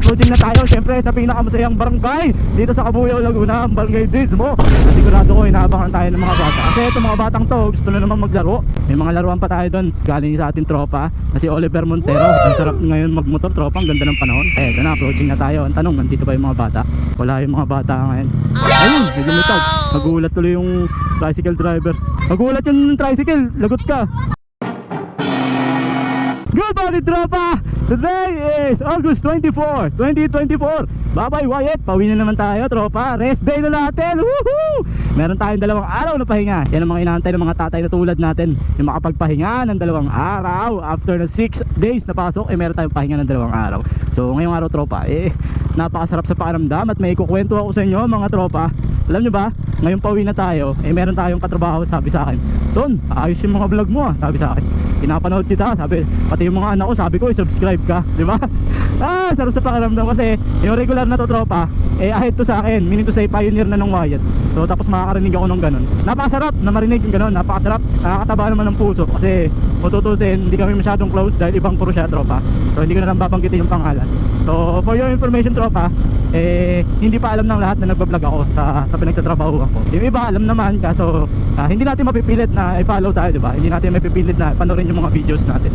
approaching na tayo syempre sa pinakamasayang barangay dito sa Cabuyao, Laguna, ang Barangay Dismo. Sigurado ko inaabangan tayo ng mga bata. Kasi itong mga batang to, gusto na naman maglaro. May mga laruan pa tayo doon galing sa ating tropa na si Oliver Montero. Ang sarap ngayon magmotor tropa, ang ganda ng panahon. Eh, ito na, approaching na tayo. Ang tanong, nandito ba yung mga bata? Wala yung mga bata ngayon. Ayun, may lumitaw. Nagulat tuloy yung tricycle driver. Nagulat yung tricycle, lagot ka. Good morning, tropa! Today is August 24, 2024. Bye-bye, Wyatt. Pauwi na naman tayo, tropa. Rest day na natin. Woohoo! Meron tayong dalawang araw na pahinga. Yan ang mga inaantay ng mga tatay na tulad natin. Yung makapagpahinga ng dalawang araw. After na 6 days na pasok, eh meron tayong pahinga ng dalawang araw. So, ngayong araw, tropa, eh, napakasarap sa pakiramdam at may ikukwento ako sa inyo, mga tropa. Alam nyo ba, ngayon pauwi na tayo, eh meron tayong katrabaho sabi sa akin, Ton, ayos yung mga vlog mo ah, sabi sa akin. Pinapanood kita, sabi, pati yung mga anak ko, sabi ko, subscribe ka, di ba? Ah, sarap sa pakiramdam kasi yung regular na to tropa, eh ahead to sa akin, meaning to say pioneer na ng Wyatt. So tapos makakarinig ako ng ganun. Napakasarap na marinig yung ganun, napakasarap. Nakakataba naman ng puso kasi kung hindi kami masyadong close dahil ibang puro siya tropa. So hindi ko na lang babanggitin yung pangalan. So for your information tropa, eh hindi pa alam ng lahat na nagbablog ako sa sa pinagtatrabaho ko. Yung iba alam naman kaso ah, hindi natin mapipilit na i-follow tayo, di ba? Hindi natin mapipilit na panoorin yung mga videos natin.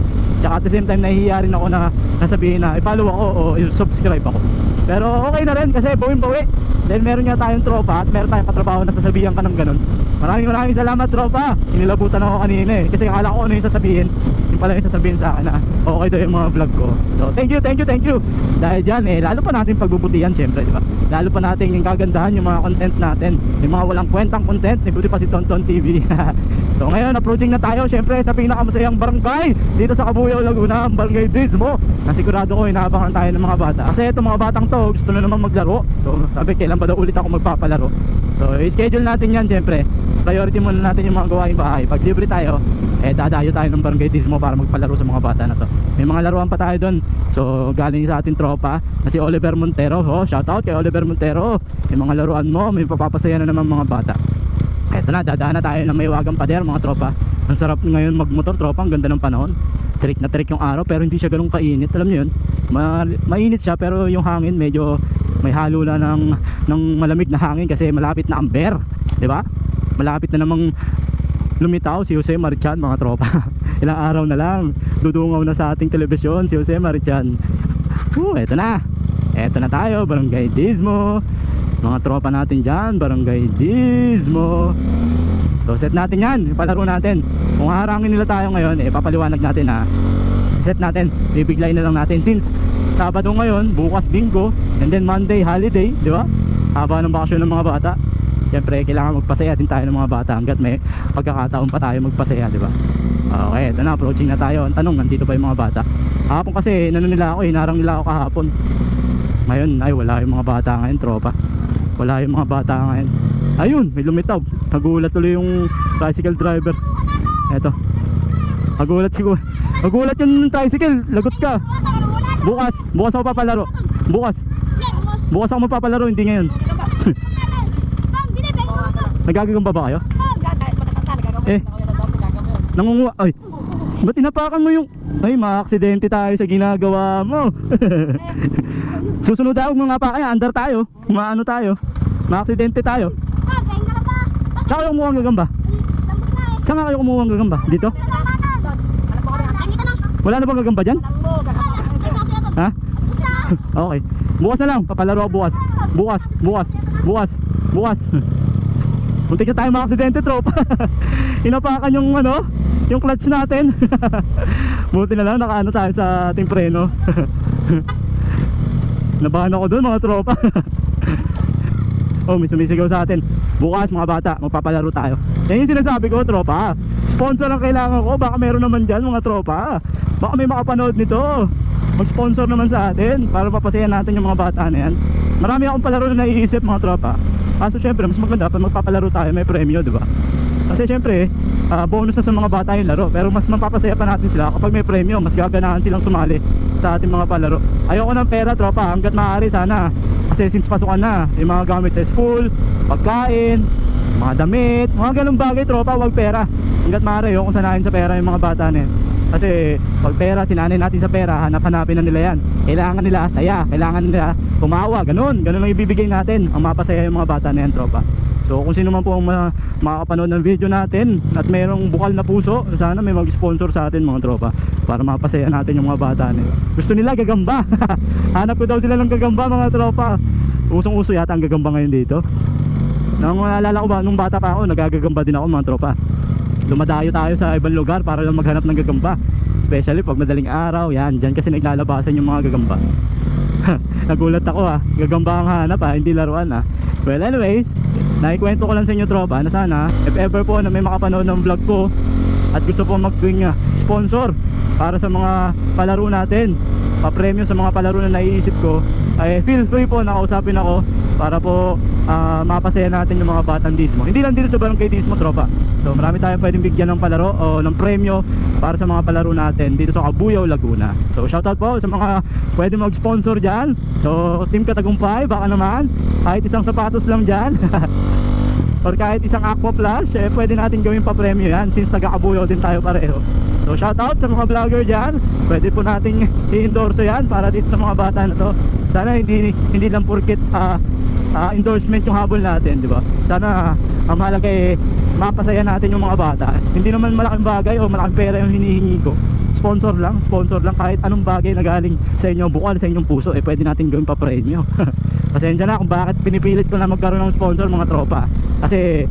Tsaka at the same time nahihiya rin ako na nasabihin na i-follow ako o i-subscribe ako. Pero okay na rin kasi bawin-bawi. Dahil meron nga tayong tropa at meron tayong katrabaho na sasabihan ka ng ganun. Maraming maraming salamat tropa. Inilabutan ako kanina eh. Kasi akala ko ano yung sasabihin. Yung pala yung sasabihin sa akin na okay daw yung mga vlog ko. So thank you, thank you, thank you. Dahil dyan eh, lalo pa natin pagbubutihan syempre, di ba? Lalo pa natin yung kagandahan yung mga content natin. Yung mga walang kwentang content, ni buti pa si Tonton TV. so ngayon, approaching na tayo syempre sa pinakamasayang barangay dito sa Cabuyao, Laguna, ang Barangay Dismo. Na sigurado ko inaabangan tayo ng mga bata. Kasi itong mga batang to, gusto na naman maglaro. So sabi, kailan ba daw ulit ako magpapalaro? So i-schedule natin yan syempre. Priority muna natin yung mga gawain bahay. Pag libre tayo, eh dadayo tayo ng Barangay Dismo para magpalaro sa mga bata na to. May mga laruan pa tayo doon. So galing sa ating tropa na si Oliver Montero. Oh, shout out kay Oliver Montero. Yung mga laruan mo, may papapasaya na naman mga bata. Eto na, dadaan na tayo ng may wagang pader mga tropa. Ang sarap ngayon magmotor tropa, ang ganda ng panahon. Trick na trick yung araw pero hindi siya ganun kainit. Alam niyo yun? Ma mainit siya pero yung hangin medyo may halo na ng, ng malamig na hangin kasi malapit na ang bear. 'Di ba? Malapit na namang lumitaw si Jose Marichan mga tropa. Ilang araw na lang. Dudungaw na sa ating telebisyon si Jose Marichan. Uh, eto na. Eto na tayo, Barangay Dismo. Mga tropa natin dyan, Barangay Dismo. So set natin yan, palaro natin. Kung harangin nila tayo ngayon, eh papaliwanag natin ha. Set natin, bibiglayin na lang natin since Sabado ngayon, bukas linggo, and then Monday holiday, di ba? Haba ng bakasyon ng mga bata. Siyempre, kailangan magpasaya din tayo ng mga bata hanggat may pagkakataon pa tayo magpasaya, di ba? Okay, ito na, approaching na tayo. Ang tanong, nandito ba yung mga bata? Hapon kasi, nano nila ako, hinarang nila ako kahapon. Ngayon, ay wala yung mga bata ngayon, tropa. Wala yung mga bata ngayon. Ayun, may lumitaw. Nagulat tuloy yung tricycle driver. Eto. Nagulat siguro. Nagulat yung tricycle. Lagot ka. Bukas. Bukas ako papalaro. Bukas. Bukas ako magpapalaro, hindi ngayon. Nagagagamba ba kayo? Eh. Nangunguha. Ay. Ba't inapakan mo yung... Ay, maaksidente tayo sa ginagawa mo. Susunod ako mga pa kaya, under tayo. Maano tayo. Maaksidente tayo. Saan kayo kumuha ng gagamba? Saan kayo kumuha ng gagamba? Dito? Wala na bang gagamba dyan? Ha? Okay. Bukas na lang, papalaro ako bukas. Bukas, bukas, bukas, bukas. Muntik na tayo mga aksidente, tropa. Inapakan yung ano, yung clutch natin. Buti na lang, nakaano tayo sa ating preno. Nabahan ako doon mga tropa. Oh, may sumisigaw sa atin. Bukas mga bata, magpapalaro tayo. Yan yung sinasabi ko, tropa. Sponsor ang kailangan ko. Baka meron naman dyan mga tropa. Baka may makapanood nito. Mag-sponsor naman sa atin para papasayan natin yung mga bata na yan. Marami akong palaro na naiisip mga tropa. Kaso syempre, mas maganda pag magpapalaro tayo, may premyo, di ba? Kasi syempre, ah, bonus na sa mga bata yung laro. Pero mas mapapasaya pa natin sila kapag may premyo. Mas gaganahan silang sumali sa ating mga palaro. Ayoko ng pera, tropa. Hanggat maaari sana. Kasi since pasukan na, yung mga gamit sa school, pagkain, mga damit, mga ganung bagay, tropa, wag pera. Hanggat maaari, ayoko sanahin sa pera yung mga bata na. Kasi pag pera, sinanay natin sa pera, hanap-hanapin na nila yan. Kailangan nila saya, kailangan nila tumawa, ganun. Ganun ang ibibigay natin, ang mapasaya yung mga bata na yan, tropa. So kung sino man po ang ma- makakapanood ng video natin at mayroong bukal na puso, sana may mag-sponsor sa atin mga tropa para mapasaya natin yung mga bata nila. Gusto nila gagamba. Hanap ko daw sila ng gagamba mga tropa. Usong-uso yata ang gagamba ngayon dito. Nang naalala ko ba, nung bata pa ako, nagagagamba din ako mga tropa. Lumadayo tayo sa ibang lugar para lang maghanap ng gagamba. Especially pag madaling araw, yan, dyan kasi naglalabasan yung mga gagamba. Nagulat ako ah, gagamba ang hanap ah, hindi laruan ah. Well anyways, naikwento ko lang sa inyo tropa na sana if ever po na may makapanood ng vlog ko at gusto po magtuwing ah, sponsor para sa mga palaro natin, pa-premyo sa mga palaro na naiisip ko, ay feel free po na kausapin ako para po ah, mapasaya natin yung mga batang Dismo. Hindi lang dito sa Barangay Dismo tropa. So marami tayong pwedeng bigyan ng palaro o ng premyo para sa mga palaro natin dito sa Kabuyaw, Laguna. So shoutout po sa mga pwedeng mag-sponsor dyan. So Team Katagumpay, baka naman kahit isang sapatos lang dyan. or kahit isang aqua flash, eh, pwede natin gawin pa premyo yan since taga-Kabuyaw din tayo pareho. So shoutout sa mga vlogger dyan. Pwede po nating i-endorse yan para dito sa mga bata na to. Sana hindi hindi lang porket ah, ah, endorsement yung habol natin, di ba? Sana ang mahalaga eh mapasaya natin yung mga bata. Hindi naman malaking bagay o malaking pera yung hinihingi ko. Sponsor lang, sponsor lang kahit anong bagay na galing sa inyo, bukal sa inyong puso, eh pwede natin gawin pa premyo. Pasensya na kung bakit pinipilit ko na magkaroon ng sponsor mga tropa. Kasi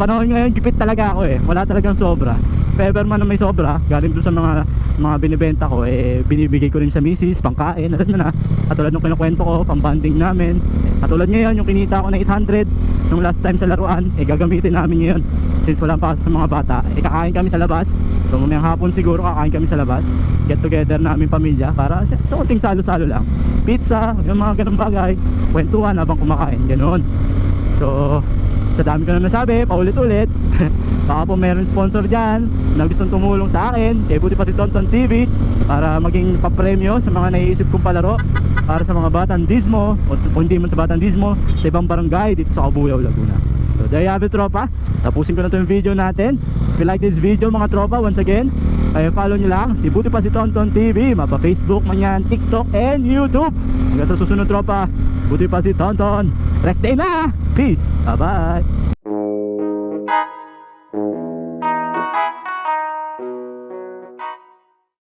panahon ngayon gipit talaga ako eh. Wala talagang sobra. If ever man na may sobra, galing doon sa mga mga binibenta ko, eh binibigay ko rin sa misis, pangkain, alam mo na. Katulad nung kinukwento ko, pambanding namin. Katulad ngayon, yung kinita ko na 800 nung last time sa laruan, eh gagamitin namin ngayon. Since walang pasok ng mga bata, eh kakain kami sa labas. So mamayang hapon siguro kakain kami sa labas. Get together namin pamilya para sa, sa unting salo-salo lang. Pizza, yung mga ganung bagay. Kwentuhan habang kumakain, ganun. So, sa dami ko na nasabi, paulit-ulit. Baka po meron sponsor dyan na gustong tumulong sa akin, kay buti pa si Tonton TV para maging papremyo sa mga naiisip kong palaro para sa mga batang Dismo o hindi man sa batang Dismo sa ibang barangay dito sa Kabuyaw, Laguna. So there you have it tropa. Tapusin ko na itong video natin. If you like this video mga tropa, once again, ay follow nyo lang si Buti pa si Tonton TV, mapa Facebook man yan, TikTok and YouTube. Hanggang sa susunod tropa, Buti pa si Tonton. Rest day na! Peace! Bye bye!